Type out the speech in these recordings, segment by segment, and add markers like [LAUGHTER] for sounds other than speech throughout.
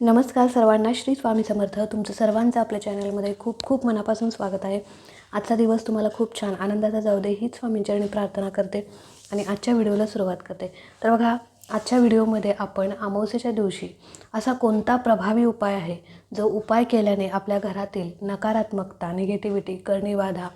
नमस्कार सर्वांना श्री स्वामी समर्थ. तुमचं सर्वांचं आपल्या चॅनलमध्ये खूप खूप मनापासून स्वागत आहे. आजचा दिवस तुम्हाला खूप छान आनंदाचा जाऊ दे हीच स्वामींचरणी प्रार्थना करते आणि आजच्या व्हिडिओला सुरुवात करते. तर बघा आजच्या व्हिडिओमध्ये आपण अमावस्येच्या दिवशी असा कोणता प्रभावी उपाय आहे जो उपाय केल्याने आपल्या घरातील नकारात्मकता निगेटिव्हिटी करणीबाधा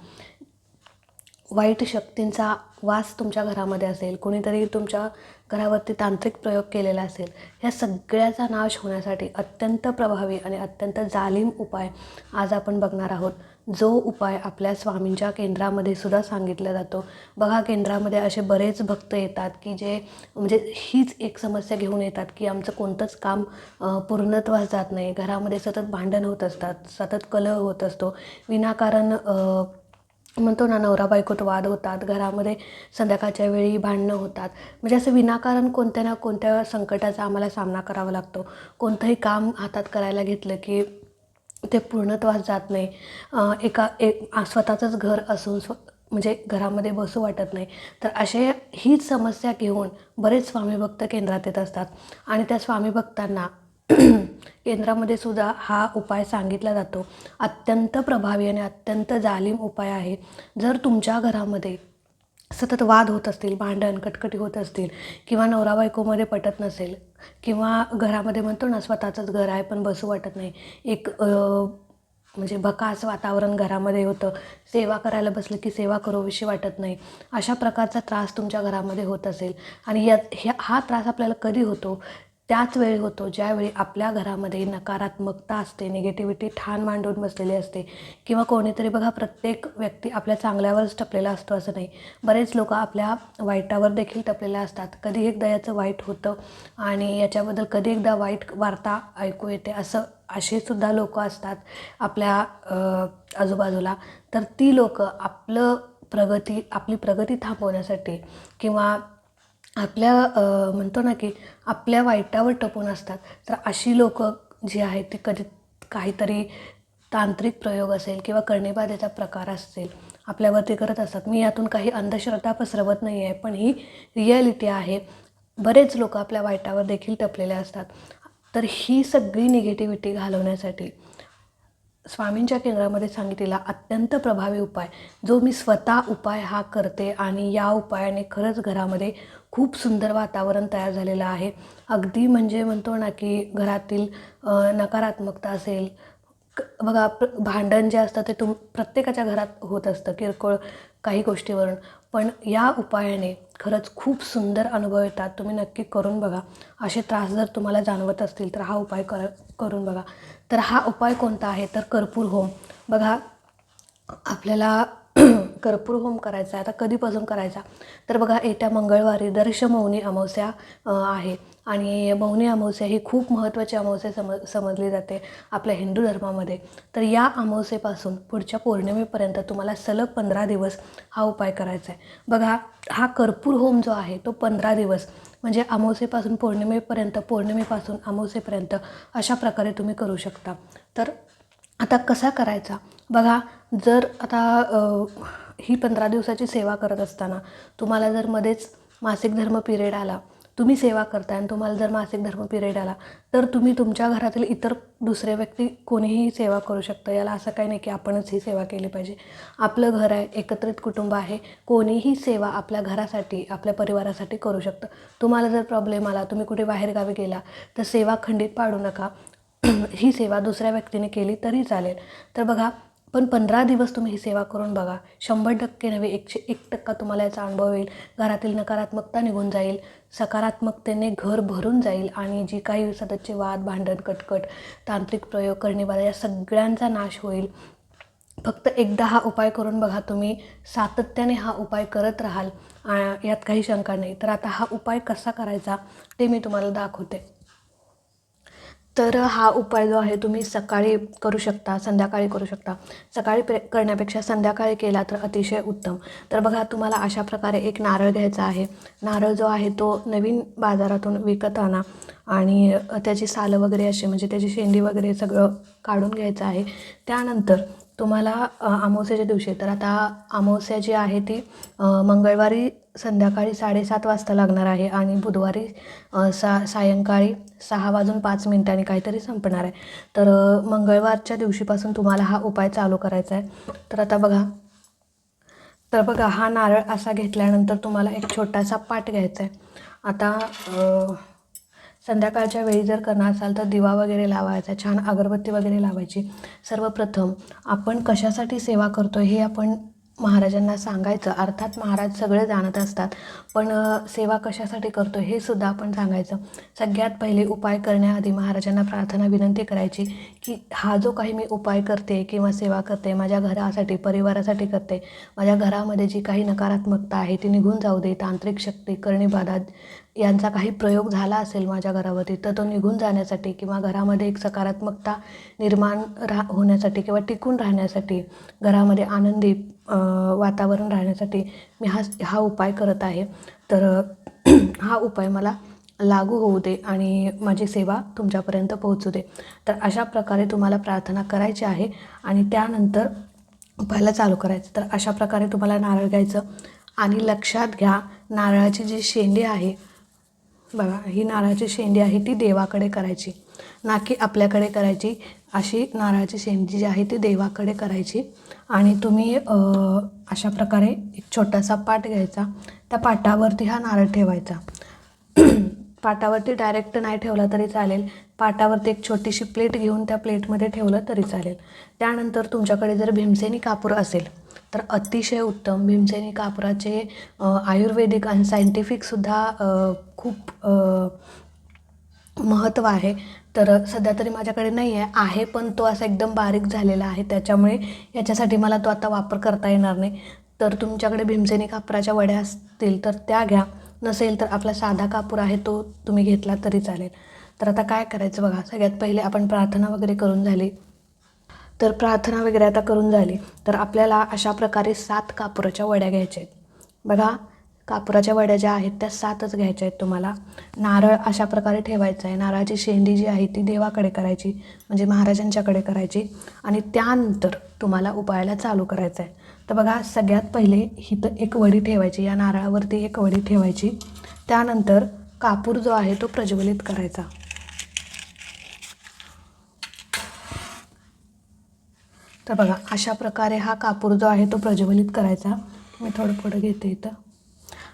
वाईट शक्तींचा वास तुमच्या घरामध्ये असेल कोणीतरी तुमच्या घरावरती तांत्रिक प्रयोग केलेला असेल ह्या सगळ्याचा नाश होण्यासाठी अत्यंत प्रभावी आणि अत्यंत जालीम उपाय आज आपण बघणार आहोत. जो उपाय आपल्या स्वामींच्या केंद्रामध्ये सुद्धा सांगितला जातो. बघा केंद्रामध्ये असे बरेच भक्त येतात की जे म्हणजे हीच एक समस्या घेऊन येतात की आमचं कोणतंच काम पूर्णत्वास जात नाही. घरामध्ये सतत भांडण होत असतात सतत कलह होत असतो. विनाकारण म्हणतो ना नवरा बायकोत वाद होतात घरामध्ये संध्याकाळच्या वेळी भांडणं होतात. म्हणजे असं विनाकारण कोणत्या ना कोणत्या संकटाचा आम्हाला सामना करावा लागतो. कोणतंही काम हातात करायला घेतलं की ते पूर्णत्वास जात नाही. एका एक स्वतःचंच घर असून स्व म्हणजे घरामध्ये बसू वाटत नाही. तर असे हीच समस्या घेऊन बरेच स्वामी भक्त केंद्रात येत असतात. आणि त्या स्वामी भक्तांना केंद्रामध्ये सुद्धा हा उपाय सांगितला जातो. अत्यंत प्रभावी आणि अत्यंत जालीम उपाय आहे. जर तुमच्या घरामध्ये सतत वाद होत असतील भांडण कटकटी होत असतील किंवा नवरा बायकोमध्ये पटत नसेल किंवा घरामध्ये म्हणतो ना स्वतःचंच घर आहे पण बसू वाटत नाही. एक म्हणजे भकास वातावरण घरामध्ये होतं. सेवा करायला बसलं की सेवा करूविषयी वाटत नाही. अशा प्रकारचा त्रास तुमच्या घरामध्ये होत असेल. आणि या ह्या हा त्रास आपल्याला कधी होतो? त्याच वेळी होतो ज्यावेळी आपल्या घरामध्ये नकारात्मकता असते निगेटिव्हिटी ठाण मांडून बसलेली असते किंवा कोणीतरी बघा प्रत्येक व्यक्ती आपल्या चांगल्यावरच टपलेला असतो असं नाही. बरेच लोक आपल्या वाईटावर देखील टपलेले असतात. कधी एकदा याचं वाईट होतं आणि याच्याबद्दल कधी एकदा वाईट वार्ता ऐकू येते असं असे सुद्धा लोक असतात आपल्या आजूबाजूला. तर ती लोक आपलं प्रगती आपली प्रगती थांबवण्यासाठी किंवा आपल्या म्हणतो ना की आपल्या वाईटावर टपून असतात. तर अशी लोकं जी आहेत ती कधी काहीतरी तांत्रिक प्रयोग असेल किंवा करणेबाधेचा प्रकार असेल आपल्यावरती करत असतात. मी यातून काही अंधश्रद्धा पसरवत नाही आहे पण ही रिॲलिटी आहे. बरेच लोक आपल्या वाईटावर देखील टपलेले असतात. तर ही सगळी निगेटिव्हिटी घालवण्यासाठी स्वामींच्या केंद्रामध्ये सांगितलेला अत्यंत प्रभावी उपाय जो मी स्वतः उपाय हा करते आणि या उपायाने खरंच घरामध्ये खूप सुंदर वातावरण तयार झालेलं आहे. अगदी म्हणजे म्हणतो ना की घरातील नकारात्मकता असेल बघा प्र- भांडण जे असतं ते तुम प्रत्येकाच्या घरात होत असतं किरकोळ काही गोष्टीवरून. पण या उपायाने खरंच खूप सुंदर अनुभव येतात. तुम्ही नक्की करून बघा. असे त्रास जर तुम्हाला जाणवत असतील तर हा उपाय कर करून बघा. तर हा उपाय कोणता आहे? तर कर्पूर होम. बघा आपल्याला कर्पूर होम करायचा आहे. आता कधीपासून करायचा? तर बघा येत्या मंगळवारी दर्श मौनी अमावस्या आहे. आणि मौनी अमावस्या ही खूप महत्त्वाची अमावस्या सम समजली जाते आपल्या हिंदू धर्मामध्ये. तर या अमावस्येपासून पुढच्या पौर्णिमेपर्यंत तुम्हाला सलग पंधरा दिवस हा उपाय करायचा आहे. बघा हा कर्पूर होम जो आहे तो पंधरा दिवस. म्हणजे अमावस्येपासून पौर्णिमेपर्यंत पौर्णिमेपासून अमावस्येपर्यंत अशा प्रकारे तुम्ही करू शकता. तर आता कसा करायचा? बघा जर आता ही पंधरा दिवसाची सेवा करत असताना तुम्हाला जर मध्येच मासिक धर्म पिरियड आला तुम्ही सेवा करताय आणि तुम्हाला जर मासिक धर्म पिरियड आला तर तुम्ही तुमच्या घरातील इतर दुसरे व्यक्ती कोणीही सेवा करू शकतं. याला असं काही नाही की आपणच ही सेवा केली पाहिजे. आपलं घर आहे एकत्रित कुटुंब आहे कोणीही सेवा आपल्या घरासाठी आपल्या परिवारासाठी करू शकतं. तुम्हाला जर प्रॉब्लेम आला तुम्ही कुठे बाहेरगावी गेला तर सेवा खंडित पाडू नका. [CLEARS THROAT] ही सेवा दुसऱ्या व्यक्तीने केली तरी चालेल. तर बघा पण पंधरा दिवस तुम्ही ही सेवा करून बघा. शंभर टक्के नव्हे एकशे एक टक्का तुम्हाला याचा अनुभव येईल घरातील नकारात्मकता निघून जाईल. सकारात्मकतेने घर भरून जाईल आणि जी काही सततचे वाद भांडण कटकट तांत्रिक प्रयोग करणेबाधा या सगळ्यांचा नाश होईल. फक्त एकदा हा उपाय करून बघा तुम्ही. सातत्याने हा उपाय करत राहाल. यात काही शंका नाही. तर आता हा उपाय कसा करायचा ते मी तुम्हाला दाखवते. तर हा उपाय जो आहे तुम्ही सकाळी करू शकता संध्याकाळी करू शकता. सकाळी पे करण्यापेक्षा संध्याकाळी केला तर अतिशय उत्तम. तर बघा तुम्हाला अशा प्रकारे एक नारळ घ्यायचा आहे. नारळ जो आहे तो नवीन बाजारातून विकत आणा आणि त्याची सालं वगैरे असे म्हणजे त्याची शेंडी वगैरे सगळं काढून घ्यायचं आहे. त्यानंतर तुम्हाला अमावस्याच्या दिवशी. तर आता अमावस्या जी आहे ती मंगळवारी संध्याकाळी साडेसात वाजता लागणार आहे आणि बुधवारी सा सायंकाळी सहा वाजून पाच मिनिटांनी काहीतरी संपणार आहे. तर मंगळवारच्या दिवशीपासून तुम्हाला हा उपाय चालू करायचा आहे. तर आता बघा. तर बघा हा नारळ असा घेतल्यानंतर तुम्हाला एक छोटासा पाट घ्यायचा आहे. आता संध्याकाळच्या वेळी जर करणार असाल तर दिवा वगैरे लावायचा छान अगरबत्ती वगैरे लावायची. सर्वप्रथम आपण कशासाठी सेवा करतो हे आपण महाराजांना सांगायचं. अर्थात महाराज सगळे जाणत असतात पण सेवा कशासाठी करतो हे सुद्धा आपण सांगायचं. सगळ्यात पहिले उपाय करण्याआधी महाराजांना प्रार्थना विनंती करायची की हा जो काही मी उपाय करते किंवा सेवा करते माझ्या घरासाठी परिवारासाठी करते माझ्या घरामध्ये जी काही नकारात्मकता आहे ती निघून जाऊ दे तांत्रिक शक्ती करणीबाधा यांचा काही प्रयोग झाला असेल माझ्या घरावरती तर तो निघून जाण्यासाठी किंवा घरामध्ये एक सकारात्मकता निर्माण रा होण्यासाठी किंवा टिकून राहण्यासाठी घरामध्ये आनंदी वातावरण राहण्यासाठी मी हा हा उपाय करत आहे. तर [CLEARS THROAT] हा उपाय मला लागू होऊ दे आणि माझी सेवा तुमच्यापर्यंत पोहोचू दे. तर अशा प्रकारे तुम्हाला प्रार्थना करायची आहे आणि त्यानंतर उपायाला चालू करायचं. तर अशा प्रकारे तुम्हाला नारळ घ्यायचं आणि लक्षात घ्या नारळाची जी शेंडी आहे बघा ही नारळाची शेंडी आहे ती देवाकडे करायची. ना की आपल्याकडे करायची. अशी नारळाची शेंडी जी आहे ती देवाकडे करायची. आणि तुम्ही अशा प्रकारे एक छोटासा पाट घ्यायचा. त्या पाटावरती हा नारळ ठेवायचा. पाटावरती डायरेक्ट नाही ठेवला तरी चालेल. पाटावरती एक छोटीशी प्लेट घेऊन त्या प्लेटमध्ये ठेवलं तरी चालेल. त्यानंतर तुमच्याकडे जर भीमसेनी कापूर असेल तर अतिशय उत्तम. भीमसेनी कापराचे आयुर्वेदिक आणि सायंटिफिकसुद्धा खूप महत्त्व आहे. तर सध्या तरी माझ्याकडे नाही आहे आहे पण तो असा एकदम बारीक झालेला आहे. त्याच्यामुळे याच्यासाठी मला तो आता वापर करता येणार नाही. तर तुमच्याकडे भीमसेनी कापराच्या वड्या असतील तर त्या घ्या. नसेल तर आपला साधा कापूर आहे तो तुम्ही घेतला तरी चालेल. तर आता काय करायचं बघा सगळ्यात पहिले आपण प्रार्थना वगैरे करून झाली. तर प्रार्थना वगैरे आता करून झाली. तर आपल्याला अशा प्रकारे सात कापुराच्या वड्या घ्यायच्या आहेत. बघा कापुराच्या वड्या ज्या आहेत त्या सातच घ्यायच्या आहेत तुम्हाला. नारळ अशा प्रकारे ठेवायचा आहे. नारळाची शेंडी जी आहे ती देवाकडे करायची म्हणजे महाराजांच्याकडे करायची. आणि त्यानंतर तुम्हाला उपायाला चालू करायचं आहे. तर बघा सगळ्यात पहिले हिथं एक वडी ठेवायची या नारळावरती एक वडी ठेवायची. त्यानंतर कापूर जो आहे तो प्रज्वलित करायचा. तर बघा अशा प्रकारे हा कापूर जो आहे तो प्रज्वलित करायचा. मी थोडं पुढं घेते इथं.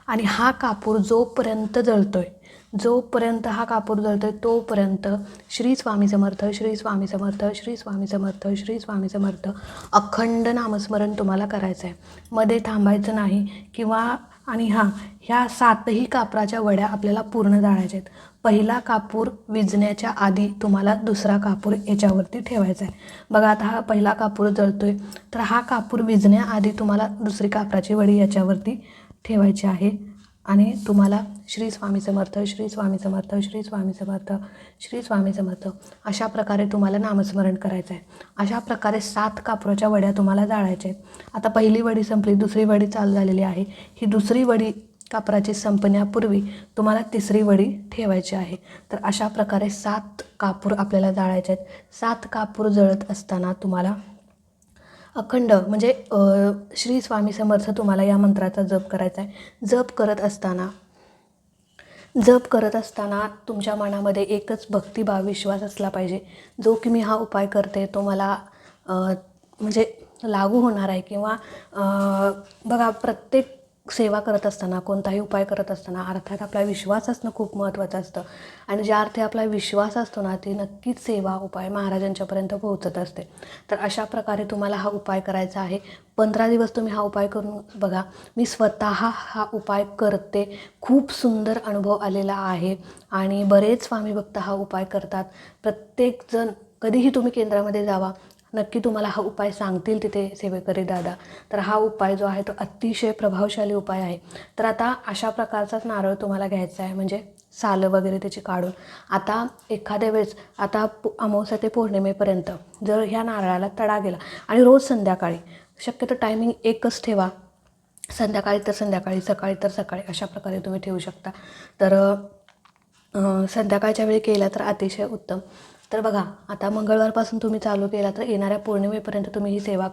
आणि हा कापूर जोपर्यंत जळतो आहे जोपर्यंत हा कापूर जळतोय तोपर्यंत श्री स्वामी समर्थ श्री स्वामी समर्थ श्री स्वामी समर्थ श्री स्वामी समर्थ अखंड नामस्मरण तुम्हाला करायचं आहे मध्ये थांबायचं नाही किंवा आणि हां ह्या सातही कापराच्या वड्या आपल्याला पूर्ण जाळायच्या आहेत. पहिला कापूर विजण्याच्या आधी तुम्हाला दुसरा कापूर याच्यावरती ठेवायचा आहे बघा आता हा पहिला कापूर जळतोय तर हा कापूर विजण्याआधी तुम्हाला दुसरी कापराची वडी याच्यावरती ठेवायची आहे. आणि तुम्हाला श्री स्वामी समर्थ श्री स्वामी समर्थ श्री स्वामी समर्थ श्री स्वामी समर्थ अशा प्रकारे तुम्हाला नामस्मरण करायचं आहे अशा प्रकारे सात कापराच्या वड्या तुम्हाला जाळायच्या आहेत. आता पहिली वडी संपली दुसरी वडी चालू झालेली आहे. ही दुसरी वडी कापराची संपण्यापूर्वी तुम्हाला तिसरी वडी ठेवायची आहे. तर अशा प्रकारे सात कापूर आपल्याला जाळायचे आहेत. सात कापूर जळत असताना तुम्हाला अखंड म्हणजे श्री स्वामी समर्थ तुम्हाला या मंत्राचा जप करायचा आहे. जप करत असताना जप करत असताना तुमच्या मनामध्ये एकच भक्तिभाव विश्वास असला पाहिजे. जो की मी हा उपाय करते तो मला म्हणजे लागू होणार आहे किंवा बघा प्रत्येक सेवा करत असताना कोणताही उपाय करत असताना अर्थात आपला विश्वास असणं खूप महत्त्वाचं असतं. आणि ज्या अर्थी आपला विश्वास असतो ना ती नक्कीच सेवा उपाय महाराजांच्यापर्यंत पोहोचत असते. तर अशा प्रकारे तुम्हाला हा उपाय करायचा आहे. पंधरा दिवस तुम्ही हा उपाय करून बघा. मी स्वतः हा उपाय करते. खूप सुंदर अनुभव आलेला आहे. आणि बरेच स्वामी भक्त हा उपाय करतात. प्रत्येकजण कधीही तुम्ही केंद्रामध्ये जावा नक्की तुम्हाला हा उपाय सांगतील तिथे सेवेकरी दादा. तर हा उपाय जो आहे तो अतिशय प्रभावशाली उपाय आहे. तर आता अशा प्रकारचाच नारळ तुम्हाला घ्यायचा आहे म्हणजे सालं वगैरे त्याची काढून. आता एखाद्या वेळेस आता पु अमावस्या ते पौर्णिमेपर्यंत जर ह्या नारळाला तडा गेला आणि रोज संध्याकाळी शक्यतो टायमिंग एकच ठेवा. संध्याकाळी तर संध्याकाळी सकाळी तर सकाळी अशा प्रकारे तुम्ही ठेवू शकता. तर संध्याकाळच्या वेळी केला तर अतिशय उत्तम. तर बघा आता मंगळवारपासून तुम्ही चालू केला तर येणाऱ्या पौर्णिमेपर्यंत तुम्ही ही सेवा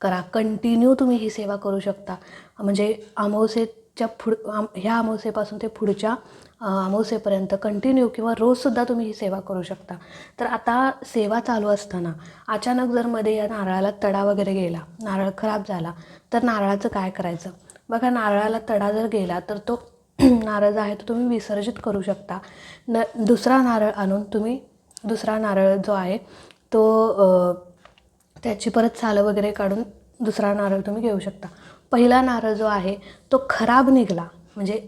करा. कंटिन्यू तुम्ही ही सेवा करू शकता. म्हणजे अमावस्येच्या पुढ आम ह्या अमावस्येपासून ते पुढच्या अं, अमावस्येपर्यंत कंटिन्यू किंवा रोजसुद्धा तुम्ही ही सेवा करू शकता. तर आता सेवा चालू असताना अचानक जर मध्ये या नारळाला तडा वगैरे गेला नारळ खराब झाला तर नारळाचं काय करायचं? बघा नारळाला तडा जर गेला तर तो [CLEARS THROAT] नारळ जो आहे तो तुम्ही विसर्जित करू शकता. न दुसरा नारळ आणून तुम्ही दुसरा नारळ जो आहे तो त्याची परत सालं वगैरे काढून दुसरा नारळ तुम्ही घेऊ शकता. पहिला नारळ जो आहे तो खराब निघाला म्हणजे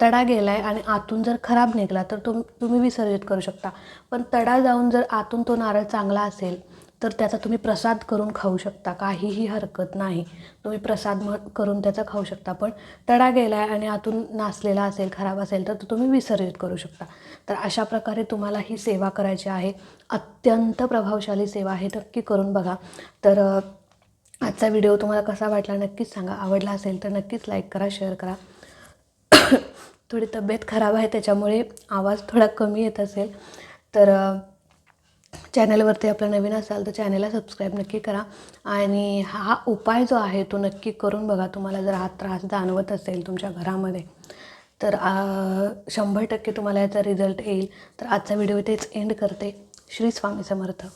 तडा गेला आहे आणि आतून जर खराब निघाला तर तुम तुम्ही विसर्जित करू शकता. पण तडा जाऊन जर आतून तो नारळ चांगला असेल तर त्याचा तुम्ही प्रसाद करून खाऊ शकता. काहीही हरकत नाही. तुम्ही प्रसाद म करून त्याचा खाऊ शकता. पण तडा गेला आहे आणि आतून नासलेला असेल खराब असेल तर तो तुम्ही विसर्जित करू शकता. तर अशा प्रकारे तुम्हाला ही सेवा करायची आहे. अत्यंत प्रभावशाली सेवा आहे. नक्की करून बघा. तर आजचा व्हिडिओ तुम्हाला कसा वाटला नक्कीच सांगा. आवडला असेल तर नक्कीच लाईक करा शेअर करा. [COUGHS] थोडी तब्येत खराब आहे त्याच्यामुळे आवाज थोडा कमी येत असेल. तर चॅनलवरती आपलं नवीन असाल तर चॅनलला सबस्क्राईब नक्की करा. आणि हा उपाय जो आहे तो नक्की करून बघा. तुम्हाला जर हा त्रास जाणवत असेल तुमच्या घरामध्ये तर शंभर टक्के तुम्हाला याचा रिझल्ट येईल. तर आजचा व्हिडिओ इथेच एंड करते. श्री स्वामी समर्थ.